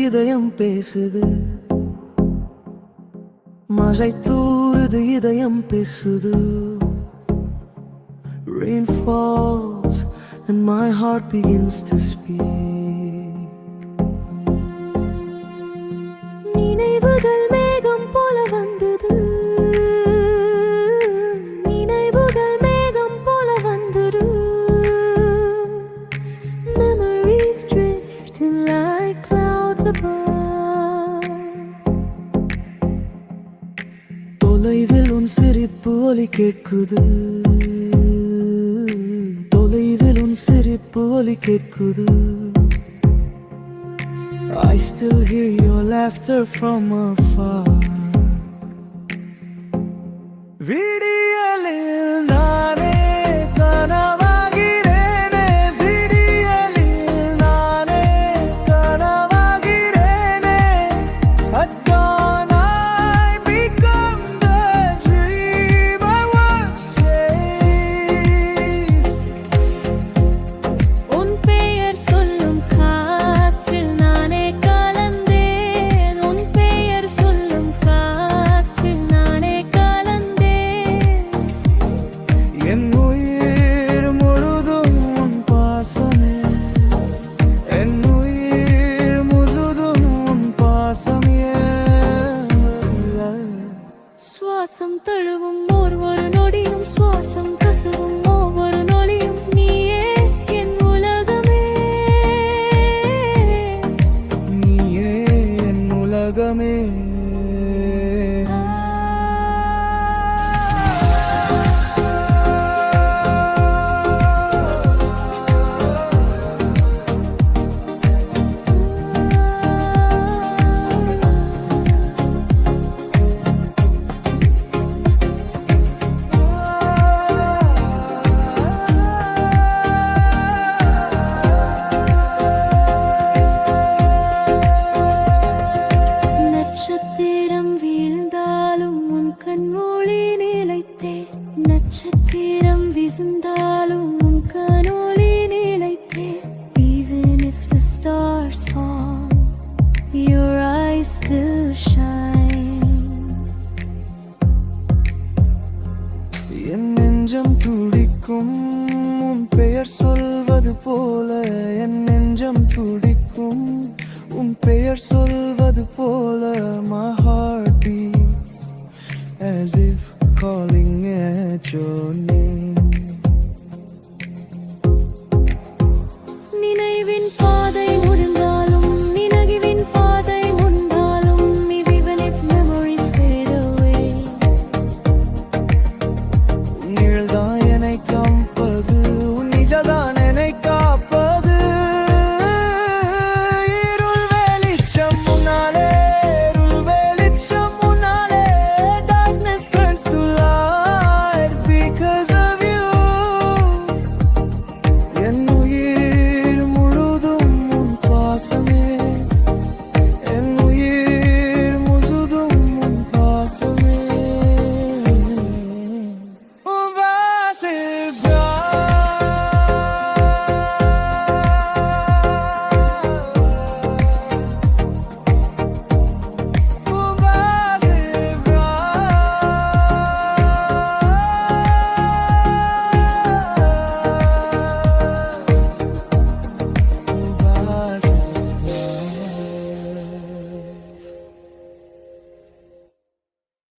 இதயம் பேசுது மழை தூறுது இதயம் பேசுது Rain falls and my heart begins to speak நினைவுகள் தொலைவில் உன் சிரிப்பு ஒலி கேட்குது. தொலைவில் உன் சிரிப்பு ஒலி கேட்குது. I still hear your laughter from afar. விடியலில் തഴുവും நட்சத்திரம் உன் கண்ணொளி நிலைத்தே Even if the stars fall your eyes still shine என் நெஞ்சம் துடிக்கும் உன் பெயர் சொல்வது போல என் நெஞ்சம் துடிக்கும் உன் பெயர் சொல்வது போல my heart beats as if calling at your name